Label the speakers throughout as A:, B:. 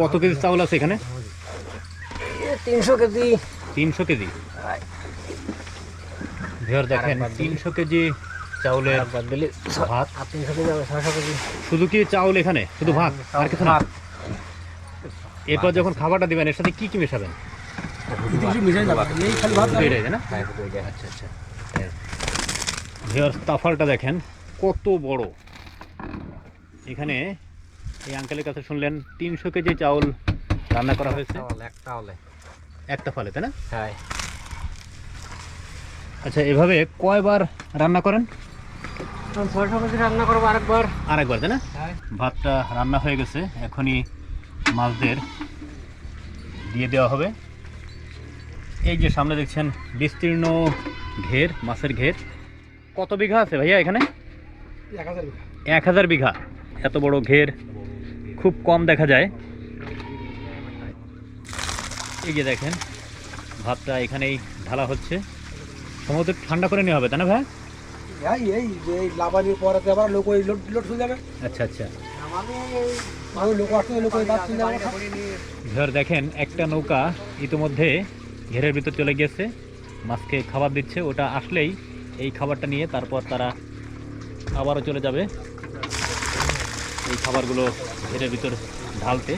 A: কত কেজি চাউল আছে এখানে?
B: তিনশো কেজি।
A: তিনশো কেজি? ভিওর দেখেন তিনশো কেজি চাউলের ভাত। শুধু কি চাউল এখানে? শুধু ভাত? আর কিছু না? এরপর যখন খাবারটা দিবেন এর সাথে কি কি মেশাবেন? না? আচ্ছা আচ্ছা। ভিওর তাফালটা দেখেন কত বড়। এখানে এই আঙ্কেলের কাছে শুনলেন তিনশো কেজি চাউল রান্না করা হয়েছে।
B: একটা হলে
A: একটা ফলে তাই না?
B: হ্যাঁ।
A: আচ্ছা এভাবে কয়বার রান্না করেন?
B: ছয়শো কেজি রান্না করব আরেকবার।
A: আরেকবার তাই না?
B: হ্যাঁ।
A: ভাতটা রান্না হয়ে গেছে এখনই মাছদের দিয়ে দেওয়া হবে। এই যে সামনে দেখছেন বিস্তীর্ণ ঘের মাছের ঘের। কত বিঘা আছে ভাইয়া এখানে?
B: এক হাজার
A: এক হাজার বিঘা। এত বড় ঘের খুব কম দেখা যায়। এই যে দেখেন ভাতটা এখানেই ঢালা হচ্ছে। সম্ভবত ঠান্ডা করে নেওয়া হবে তাই না ভাই?
B: এই এই যে পরে আবার লোক ওই লোড লোড চলে যাবে।
A: আচ্ছা আচ্ছা। ধর দেখেন একটা নৌকা ইতিমধ্যে ঘেরের ভিতর চলে গিয়েছে মাছকে খাবার দিচ্ছে ওটা আসলেই এই খাবারটা নিয়ে তারপর তারা আবারও চলে যাবে। এই খাবারগুলো ঘেরের ভিতর ঢালতে।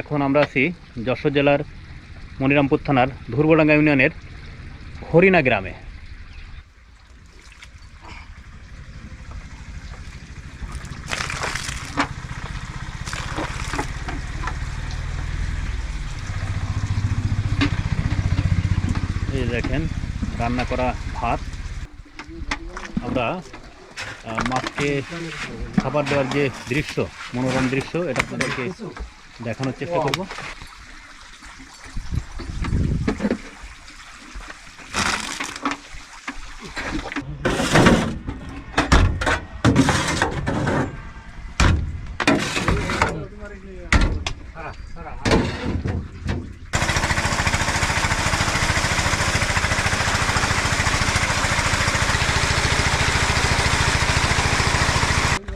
A: এখন আমরা আছি যশোর জেলার মনিরামপুর থানার ধুরবডাঙ্গা ইউনিয়নের হরিণা গ্রামে। এই দেখেন, রান্না করা ভাত। আমরা মাছকে খাবার দেওয়ার যে দৃশ্য, মনোরম দৃশ্য, এটা আপনাদেরকে দেখানোর চেষ্টা করব।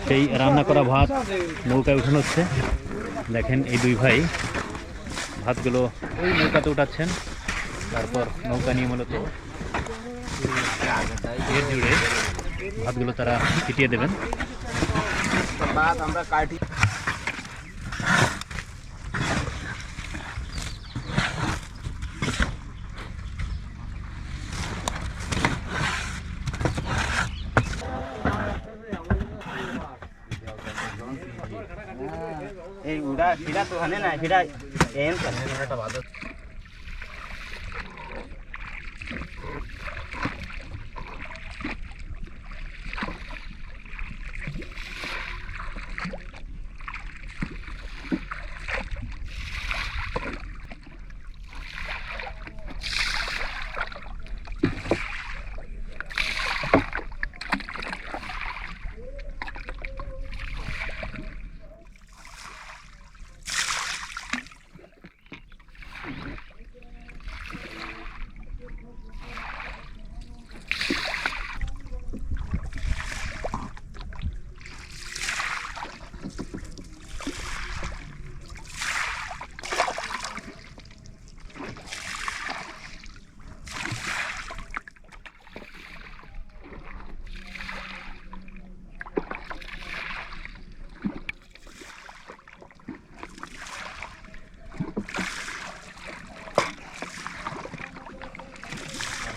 A: সেই রান্না করা ভাত নৌকায় উঠানো হচ্ছে। দেখেন এই দুই ভাই ভাতগুলো ওই নৌকাতে উঠাচ্ছেন। তারপর নৌকা নিয়ে মূলত জুড়ে ভাতগুলো তারা ছিটিয়ে দেবেন।
B: আমরা
C: এই উড়া ফিরা তো হানে না ফিরা এম করে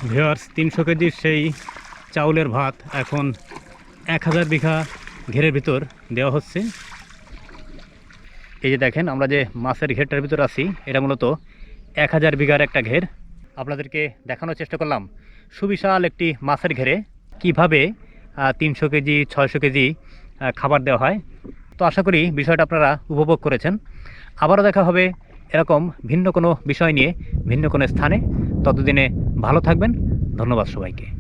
A: ভিওয়ার্স তিনশো কেজির সেই চাউলের ভাত এখন এক হাজার বিঘা ঘেরের ভিতর দেওয়া হচ্ছে। এই যে দেখেন, আমরা যে মাছের ঘেরটার ভিতর আছি, এটা মূলত এক হাজার বিঘার একটা ঘের। আপনাদেরকে দেখানোর চেষ্টা করলাম সুবিশাল একটি মাছের ঘেরে, কীভাবে তিনশো কেজি, ছয়শো কেজি খাবার দেওয়া হয়। তো আশা করি বিষয়টা আপনারা উপভোগ করেছেন। আবারও দেখা হবে এরকম ভিন্ন কোনো বিষয় নিয়ে ভিন্ন কোনো স্থানে ততদিনে ভালো থাকবেন। ধন্যবাদ সবাইকে।